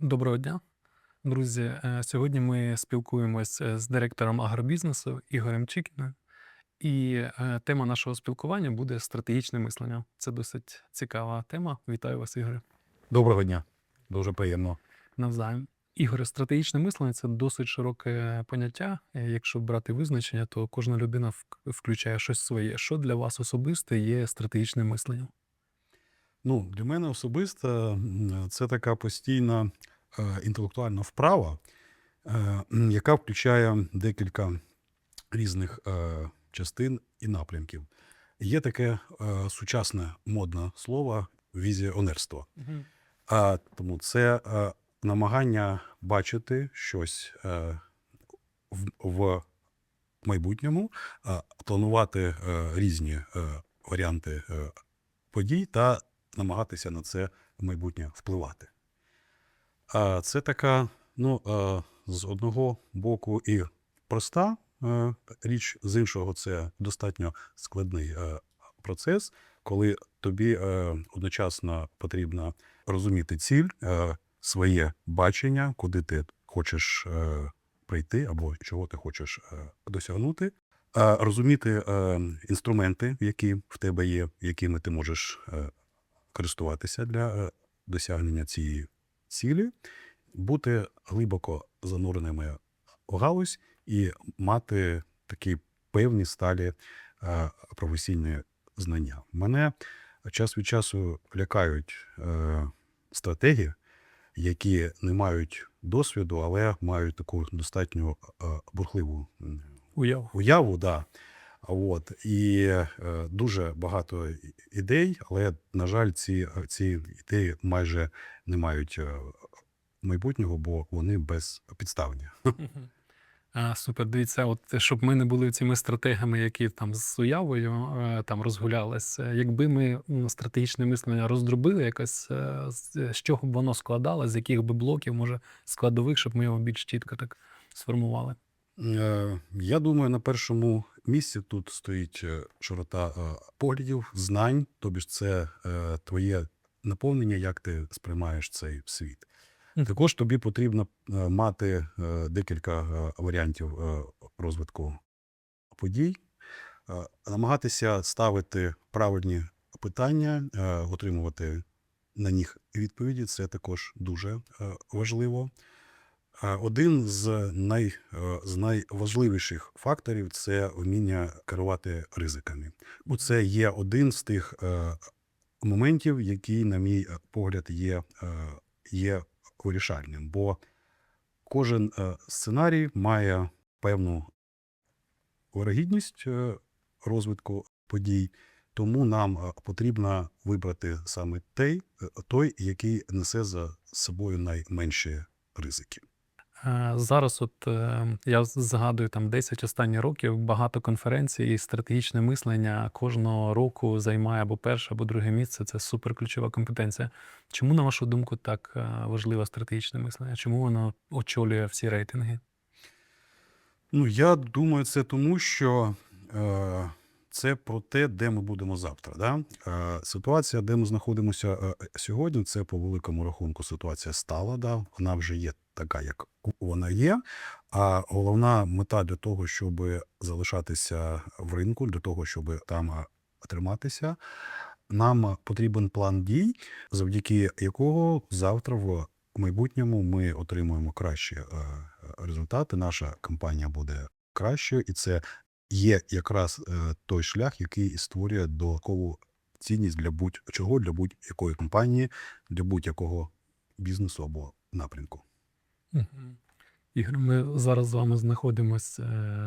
Доброго дня, друзі. Е, Сьогодні ми спілкуємось е, з директором агробізнесу Ігорем Чікіним. І е, тема нашого спілкування буде стратегічне мислення. Це досить цікава тема. Вітаю вас, Ігоре. Доброго дня. Дуже приємно. Навзаєм. Ігоре, стратегічне мислення це досить широке поняття. Якщо брати визначення, то кожна людина вк- включає щось своє. Що для вас особисто є стратегічним мисленням? Ну, для мене особисто це така постійна е, інтелектуальна вправа, е, яка включає декілька різних е, частин і напрямків. Є таке сучасне модне слово візіонерство. А, тому це намагання бачити щось в, майбутньому, планувати різні варіанти подій та намагатися на це в майбутнє впливати. А це така, ну, з одного боку і проста е, річ, з іншого, це достатньо складний е, процес, коли тобі е, одночасно потрібно розуміти ціль, своє бачення, куди ти хочеш прийти або чого ти хочеш досягнути. Розуміти інструменти, які в тебе є, якими ти можеш користуватися для е, досягнення цієї цілі, бути глибоко зануреними у галузь і мати такі певні сталі е, професійні знання. Мене час від часу лякають е, стратегії, які не мають досвіду, але мають таку достатньо бурхливу м, Уяв. уяву, да. От. І е, дуже багато ідей, але, на жаль, ці, ці ідеї майже не мають е, майбутнього, бо вони безпідставні. А, супер, дивіться, от щоб ми не були цими стратегами, які там з уявою е, там розгулялися. Якби ми стратегічне мислення роздробили якось, е, з чого б воно складалось, з яких би блоків, може, складових, щоб ми його більш чітко так сформували. Е, Я думаю, на першому місці тут стоїть е, широта е, поглядів, знань, тобі ж це твоє наповнення, як ти сприймаєш цей світ. Також тобі потрібно мати декілька варіантів розвитку подій, намагатися ставити правильні питання, отримувати на них відповіді. Це також дуже важливо. Один з, най, е, з найважливіших факторів це вміння керувати ризиками. Бо це є один з тих е, моментів, який, на мій е, погляд, є, є вирішальним. Бо кожен сценарій має певну вирогідність розвитку подій, тому нам потрібно вибрати саме той, той, який несе за собою найменші ризики. Е, Зараз, от е, я згадую там 10 останніх років багато конференцій і стратегічне мислення кожного року займає або перше, або друге місце. Це суперключова компетенція. Чому, на вашу думку, так е, важливе стратегічне мислення? Чому воно очолює всі рейтинги? Ну, я думаю, це тому, що е, це про те, де ми будемо завтра. Да? Е, ситуація, де ми знаходимося е, сьогодні, це по великому рахунку ситуація стала. Да? Вона вже є така, як вона є. А головна мета для того, щоб залишатися в ринку, для того, щоб там е, триматися, нам потрібен план дій, завдяки якого завтра в майбутньому ми отримуємо кращі е, результати. Наша компанія буде кращою, і це є якраз е, той шлях, який створює додаткову цінність для будь-чого, для будь-якої компанії, для будь-якого бізнесу або напрямку. Ігор, ми зараз з вами знаходимося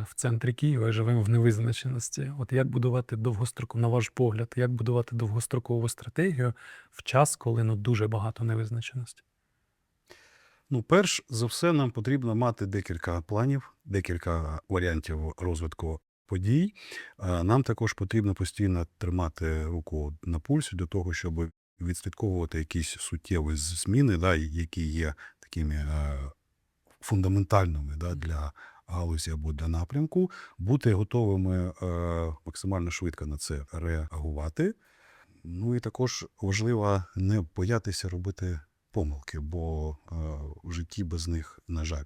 в центрі Києва і живемо в невизначеності. От як будувати довгострокову, на ваш погляд, як будувати довгострокову стратегію в час, коли ну дуже багато невизначеності? Ну, перш за все, нам потрібно мати декілька планів, декілька варіантів розвитку подій. Нам також потрібно постійно тримати руку на пульсі для того, щоб відслідковувати якісь суттєві зміни, да, які є такими е, фундаментальними да, для галузі або для напрямку, бути готовими е, максимально швидко на це реагувати. Ну і також важливо не боятися робити помилки, бо е, в житті без них, на жаль,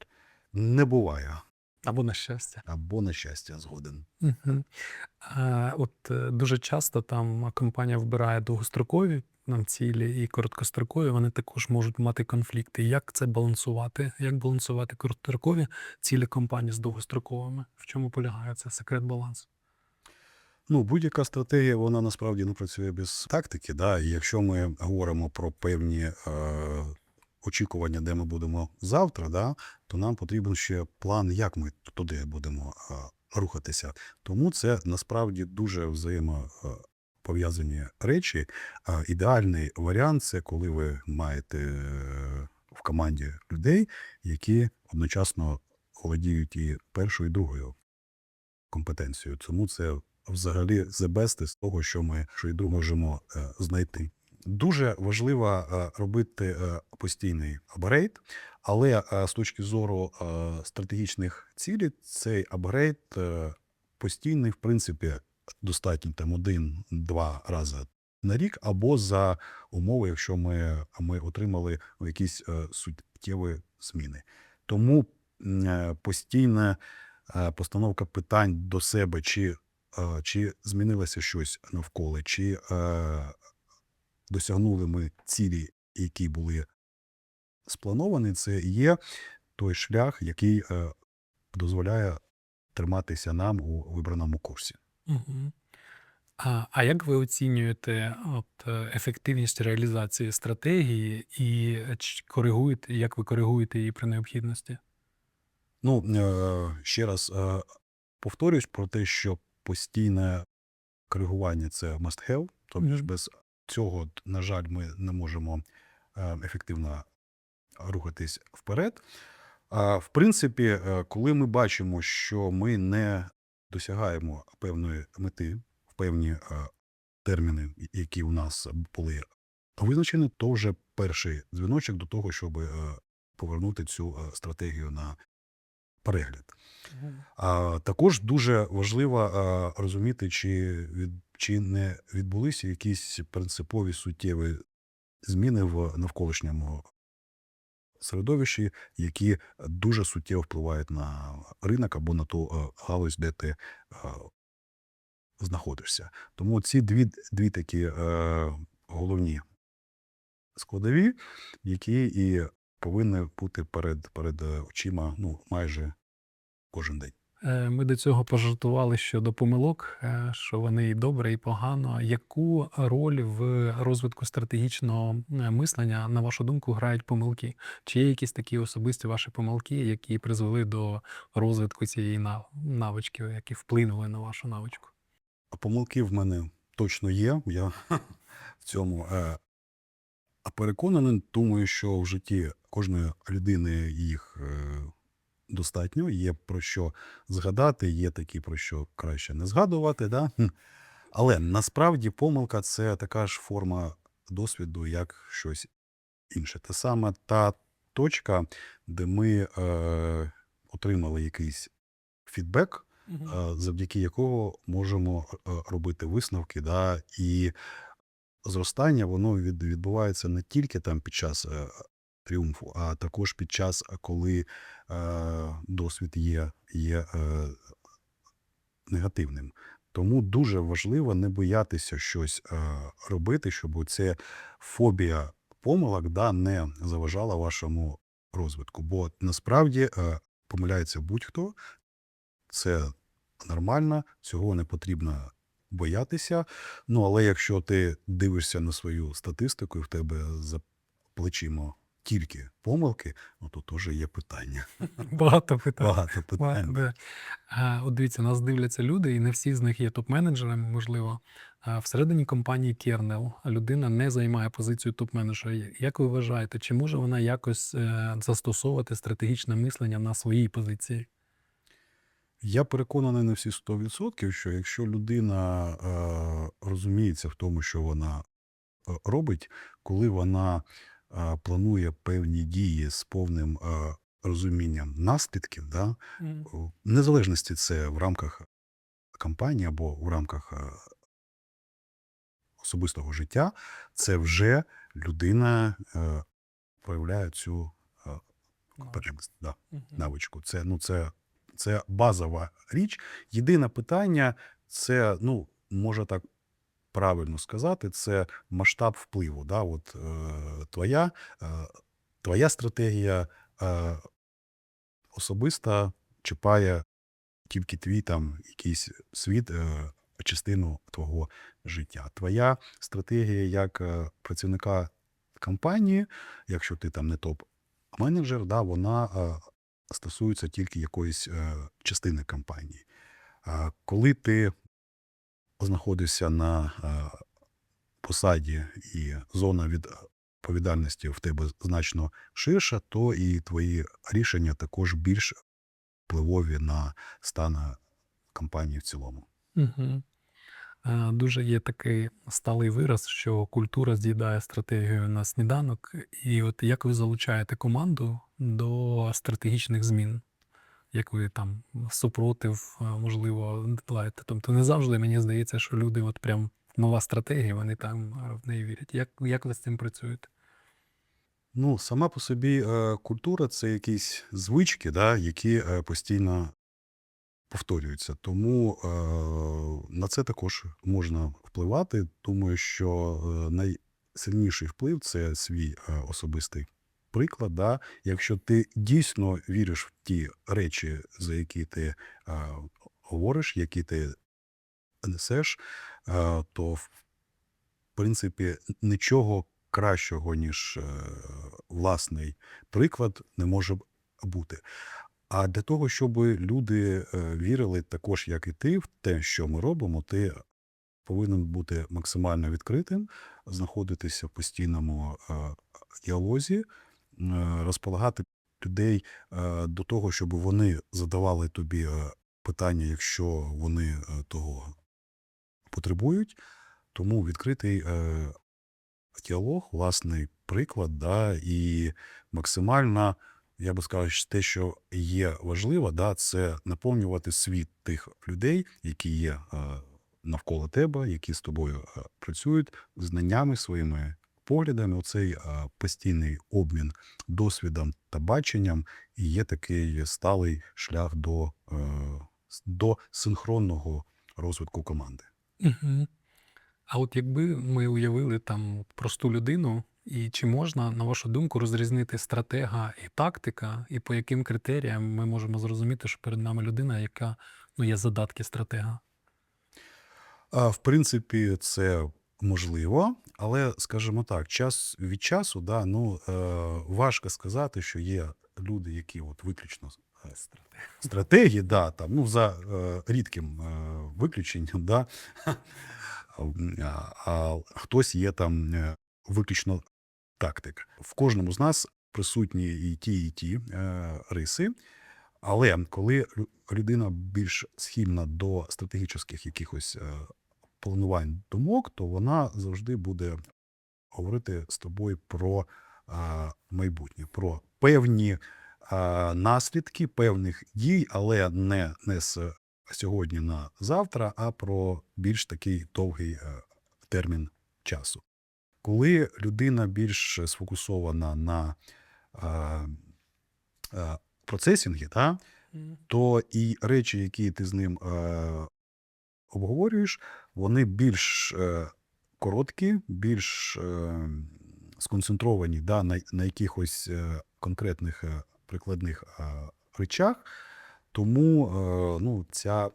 не буває. Або на щастя. Або на щастя, згоден. А, от е, дуже часто там компанія вбирає довгострокові нам цілі і короткострокові, вони також можуть мати конфлікти. Як це балансувати? Як балансувати короткострокові цілі компанії з довгостроковими? В чому полягає це секрет балансу? Ну, будь-яка стратегія, вона насправді не працює без тактики. Да? І якщо ми говоримо про певні е, очікування, де ми будемо завтра, да, то нам потрібен ще план, як ми туди будемо е, рухатися. Тому це насправді дуже взаємопов'язані речі. Е, ідеальний варіант це коли ви маєте е, в команді людей, які одночасно володіють і першою, і другою компетенцією. Тому це взагалі the best з того, що ми що і друге можемо е, знайти. Дуже важливо е, робити е, постійний апгрейд, але е, з точки зору стратегічних цілей, цей апгрейд постійний, в принципі, достатньо там один-два рази на рік, або за умови, якщо ми, ми отримали якісь суттєві зміни. Тому постійна постановка питань до себе, чи, чи змінилося щось навколо, чи досягнули ми цілі, які були сплановані, це є той шлях, який е, дозволяє триматися нам у вибраному курсі. Угу. А, а як ви оцінюєте от, е, ефективність реалізації стратегії і е, коригуєте, як ви коригуєте її при необхідності? Ну, ще раз повторюсь про те, що постійне коригування це must have. Тобто без цього, на жаль, ми не можемо е, ефективно рухатись вперед. В принципі, е, коли ми бачимо, що ми не досягаємо певної мети в певні е, терміни, які у нас були визначені, то вже перший дзвіночок до того, щоб повернути цю стратегію на перегляд. А також дуже важливо а, розуміти, чи, від, чи не відбулися якісь принципові суттєві зміни в навколишньому середовищі, які дуже суттєво впливають на ринок або на ту а, галузь, де ти а, знаходишся. Тому ці дві, дві такі е, головні складові, які і повинні бути перед, перед е, очима ну, майже кожен день. Е, Ми до цього пожартували щодо помилок, е, що вони і добре, і погано. Яку роль в розвитку стратегічного мислення, на вашу думку, грають помилки? Чи є якісь такі особисті ваші помилки, які призвели до розвитку цієї навички, які вплинули на вашу навичку? А Помилки в мене точно є. Я в цьому е, переконаний. Думаю, що в житті кожної людини їх е, достатньо. Є про що згадати, є такі, про що краще не згадувати. Да? Але насправді помилка це така ж форма досвіду, як щось інше. Те саме та точка, де ми е, отримали якийсь фідбек, е, завдяки якого можемо е, робити висновки, да, і зростання воно від, відбувається не тільки там під час е, тріумфу, а також під час, е, коли е, досвід є, є негативним. Тому дуже важливо не боятися щось робити, щоб ця фобія помилок да, не заважала вашому розвитку. Бо насправді помиляється будь-хто, це нормально, цього не потрібно боятися. Ну, але якщо ти дивишся на свою статистику і в тебе за плечима тільки помилки, ну то теж є питання. Багато питань. Багато питань. А, От дивіться, нас дивляться люди, і не всі з них є топ-менеджерами, можливо. Всередині компанії Kernel людина не займає позицію топ-менеджера. Як ви вважаєте, чи може вона якось е, застосовувати стратегічне мислення на своїй позиції? Я переконаний на всі 100%, що якщо людина е, розуміється в тому, що вона е, робить, коли вона е, планує певні дії з повним е, розумінням наслідків, да, в незалежності це в рамках кампанії або в рамках е, особистого життя, це вже людина е, проявляє цю е, компетентність, да, навичку. Це, ну, це, це базова річ. Єдине питання це, ну, може так правильно сказати, це масштаб впливу. Да? От, е, твоя, е, твоя стратегія е, особиста чіпає тільки твій там якийсь світ, е, частину твого життя. Твоя стратегія як е, працівника компанії, якщо ти там не топ-менеджер, да, вона е, стосується тільки якоїсь е, частини компанії. А коли ти знаходишся на е, посаді і зона відповідальності в тебе значно ширша, то і твої рішення також більш впливові на стан компанії в цілому. Е, Дуже є такий сталий вираз, що культура з'їдає стратегію на сніданок. І от як ви залучаєте команду до стратегічних змін? Як ви там супротив, е, можливо, долаєте? Тобто не завжди мені здається, що люди, от прям нова стратегія, вони там е, в неї вірять. Як, як ви з цим працюєте? Ну, сама по собі е, культура це якісь звички, да, які постійно повторюються. Тому на це також можна впливати. Думаю, що найсильніший вплив це свій особистий приклад. Да. Якщо ти дійсно віриш в ті речі, за які ти е, говориш, які ти несеш, е, то в принципі нічого кращого, ніж е, власний приклад, не може бути. А для того, щоб люди е, вірили також, як і ти, в те, що ми робимо, ти повинен бути максимально відкритим, знаходитися в постійному е, діалозі, розполагати людей е, до того, щоб вони задавали тобі е, питання, якщо вони е, того потребують. Тому відкритий е, діалог, власний приклад, да, і максимально, я би сказав, те, що є важливо, да, це наповнювати світ тих людей, які є е, навколо тебе, які з тобою е, працюють, знаннями своїми поглядами. Оцей е, постійний обмін досвідом та баченням і є такий сталий шлях до, е, до синхронного розвитку команди. Угу. А от якби ми уявили там просту людину, і чи можна, на вашу думку, розрізнити стратега і тактика, і по яким критеріям ми можемо зрозуміти, що перед нами людина, яка ну, є задатки стратега? В принципі, це можливо, але скажімо так, час від часу, да, ну е, важко сказати, що є люди, які от виключно е, стратегії, да, там, ну, за е, рідким е, виключенням, да, а, а хтось є там е, виключно тактик. В кожному з нас присутні і ті, і ті е, риси. Але коли людина більш схильна до стратегічних якихось е, планувань думок, то вона завжди буде говорити з тобою про майбутнє, про певні наслідки певних дій, але не, не з сьогодні на завтра, а про більш такий довгий е, термін часу. Коли людина більш сфокусована на е, процесінгі, да, то і речі, які ти з ним е, обговорюєш, вони більш е, короткі, більш е, сконцентровані да, на, на якихось е, конкретних прикладних речах. Тому ну, ця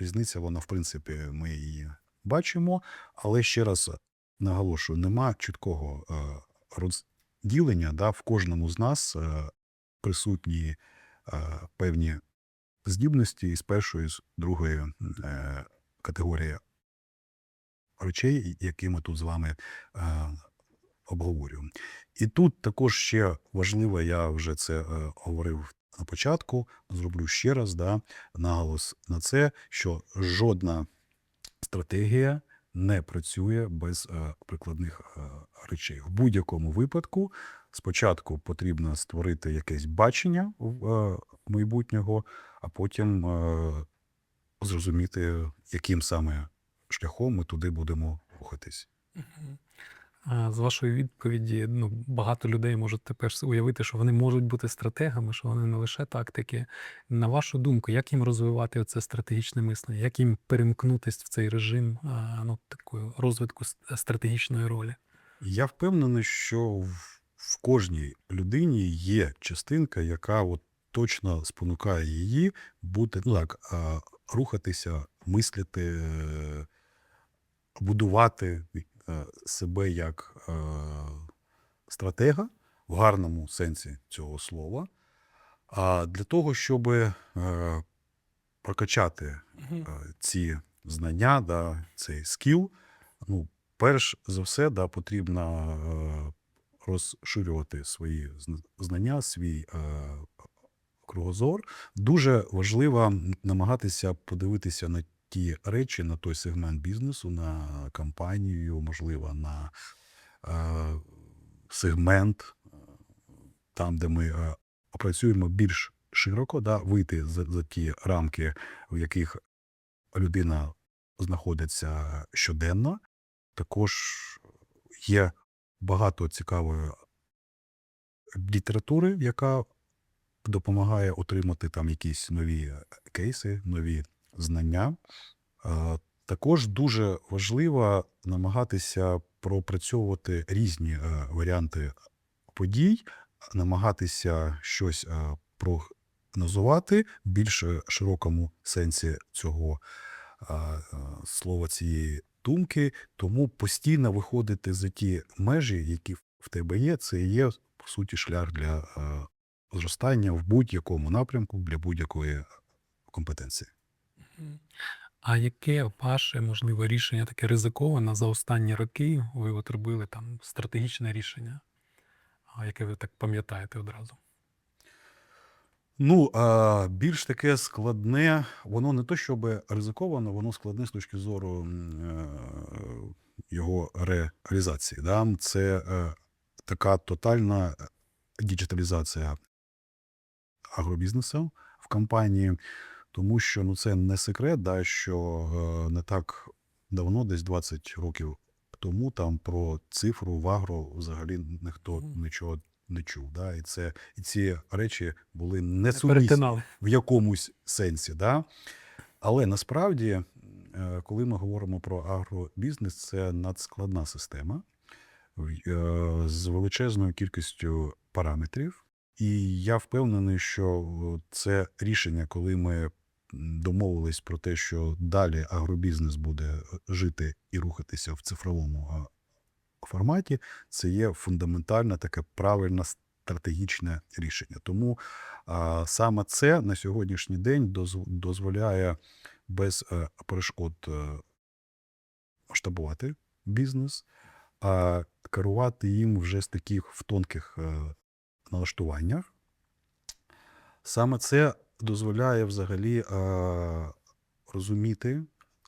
різниця, вона, в принципі, ми її бачимо. Але ще раз наголошую, нема чіткого розділення. Да, в кожному з нас присутні певні здібності з першої, з другої категорії речей, які ми тут з вами е, обговорюємо. І тут також ще важливо, я вже це е, говорив на початку, зроблю ще раз да, наголос на це, що жодна стратегія не працює без е, прикладних е, речей. В будь-якому випадку спочатку потрібно створити якесь бачення е, майбутнього, а потім зрозуміти, яким саме шляхом ми туди будемо рухатись. З вашої відповіді, ну, багато людей можуть тепер уявити, що вони можуть бути стратегами, що вони не лише тактики. На вашу думку, як їм розвивати це стратегічне мислення? Як їм перемкнутись в цей режим ну, такої розвитку стратегічної ролі? Я впевнений, що в, в кожній людині є частинка, яка от точно спонукає її бути, ну так, рухатися, мислити, будувати е, себе як е, стратега в гарному сенсі цього слова. А для того, щоб е, прокачати ці знання, да, цей скіл, ну, перш за все, да, потрібно розширювати свої знання, свій кругозор. Дуже важливо намагатися подивитися на ті речі, на той сегмент бізнесу, на компанію, можливо, на е, сегмент, е, там, де ми е, працюємо більш широко, да, вийти за, за ті рамки, в яких людина знаходиться щоденно. Також є багато цікавої літератури, яка допомагає отримати там якісь нові кейси, нові знання. Е, Також дуже важливо намагатися пропрацьовувати різні е, варіанти подій, намагатися щось е, прогнозувати в більш широкому сенсі цього е, е, слова цієї думки. Тому постійно виходити за ті межі, які в тебе є, це є по суті шлях для е, зростання в будь-якому напрямку для будь-якої компетенції. А яке ваше, можливо, рішення таке ризиковане за останні роки? Ви от робили там стратегічне рішення, яке ви так пам'ятаєте одразу? Ну, більш таке складне, воно не то, щоб ризиковано, воно складне з точки зору е, його реалізації. Да? Це е, така тотальна діджиталізація агробізнесу в компанії, тому що ну, це не секрет, да, що е, не так давно, десь 20 років тому, там про цифру в агро взагалі ніхто нічого не чув. Да? І, це, і ці речі були Не несумісні в якомусь сенсі. Да? Але насправді, е, коли ми говоримо про агробізнес, це надскладна система е, з величезною кількістю параметрів. І я впевнений, що це рішення, коли ми домовились про те, що далі агробізнес буде е, жити і рухатися в цифровому форматі, це є фундаментальне таке правильне стратегічне рішення. Тому а, саме це на сьогоднішній день доз- дозволяє без е, перешкод е, масштабувати бізнес, а керувати їм вже з таких в тонких налаштуваннях. Саме це дозволяє взагалі е, розуміти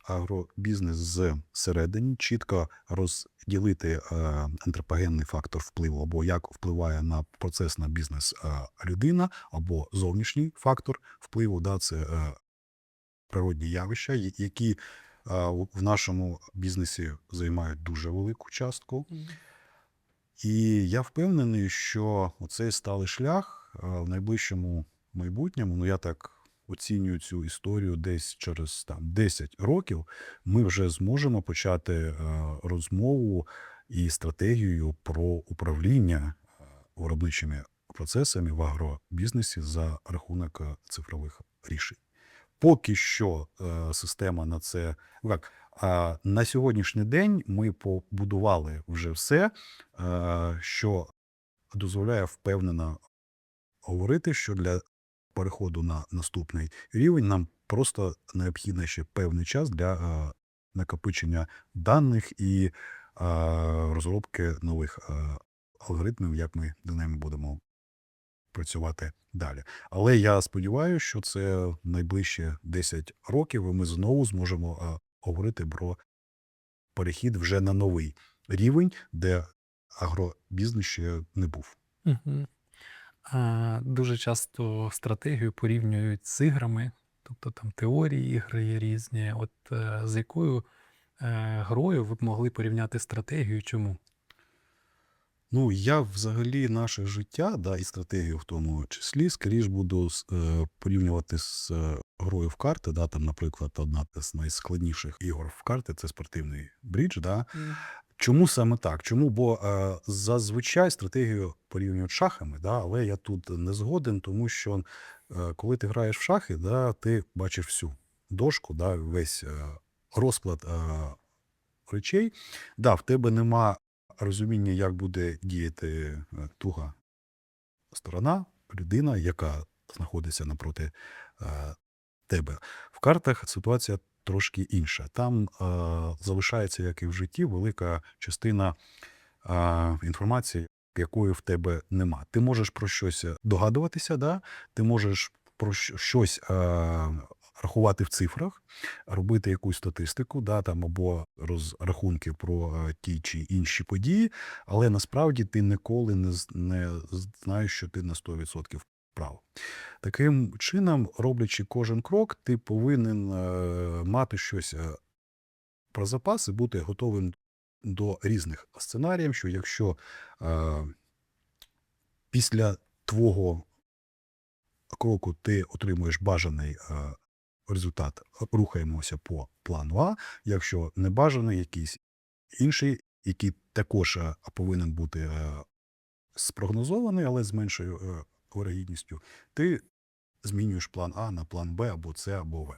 агробізнес зсередині, чітко розділити е, антропогенний фактор впливу, або як впливає на процес на бізнес е, людина, або зовнішній фактор впливу, да, це е, природні явища, які е, в нашому бізнесі займають дуже велику частку. І я впевнений, що оцей сталий шлях е, в найближчому майбутньому, ну я так оцінюю цю історію десь через там 10 років, ми вже зможемо почати е, розмову і стратегію про управління е, виробничими процесами в агробізнесі за рахунок цифрових рішень. Поки що е, система на це як на сьогоднішній день ми побудували вже все, е, що дозволяє впевнено говорити, що для переходу на наступний рівень нам просто необхідно ще певний час для е, накопичення даних і розробки нових алгоритмів, як ми з ними будемо працювати далі. Але я сподіваюся, що це найближчі 10 років, і ми знову зможемо е, говорити про перехід вже на новий рівень, де агробізнес ще не був. Мгм. А, дуже часто стратегію порівнюють з іграми, тобто там теорії ігри є різні. От е, з якою е, грою ви б могли порівняти стратегію? Чому? Ну, я взагалі наше життя, да, і стратегію в тому числі, скоріш буду е, порівнювати з е, грою в карти. Да, там, наприклад, одна з найскладніших ігор в карти це спортивний брідж. Да. Чому саме так? Чому? Бо е, зазвичай стратегію порівнюють з шахами, да, але я тут не згоден, тому що е, коли ти граєш в шахи, да, ти бачиш всю дошку, да, весь е, розклад е, речей. Да, в тебе нема розуміння, як буде діяти е, друга сторона, людина, яка знаходиться напроти е, тебе. В картах ситуація трошки інша. Там е, залишається, як і в житті, велика частина інформації, якої в тебе нема. Ти можеш про щось догадуватися, да? ти можеш про щось рахувати в цифрах, робити якусь статистику, да, там, або розрахунки про е, ті чи інші події, але насправді ти ніколи не, не знаєш, що ти на 100% прав. Таким чином, роблячи кожен крок, ти повинен е, мати щось е, про запас і бути готовим до різних сценаріїв, що якщо е, після твого кроку ти отримуєш бажаний е, результат, рухаємося по плану А, якщо не бажаний якийсь інший, який також е, повинен бути е, спрогнозований, але з меншою е, вирогідністю, ти змінюєш план А на план Б або С або В.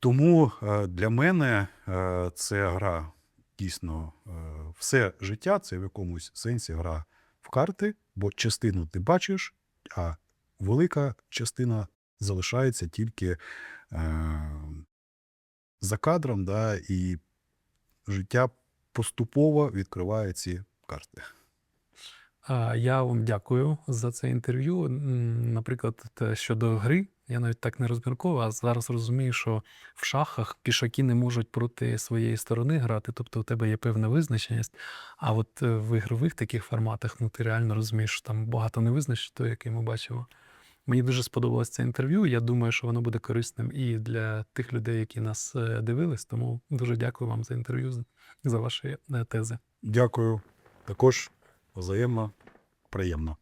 Тому е, для мене е, це гра дійсно е, все життя, це в якомусь сенсі гра в карти, бо частину ти бачиш, а велика частина залишається тільки е, за кадром, да, і життя поступово відкриває ці карти. Я вам дякую за це інтерв'ю. Наприклад, щодо гри, я навіть так не розмірковував, а зараз розумію, що в шахах пішаки не можуть проти своєї сторони грати, тобто у тебе є певна визначеність. А от е, в ігрових таких форматах, ну ти реально розумієш, що там багато невизначеності, який ми бачимо. Мені дуже сподобалось це інтерв'ю. Я думаю, що воно буде корисним і для тих людей, які нас е, дивились. Тому дуже дякую вам за інтерв'ю, за- ваші е, тези. Дякую. Також взаємно приємно.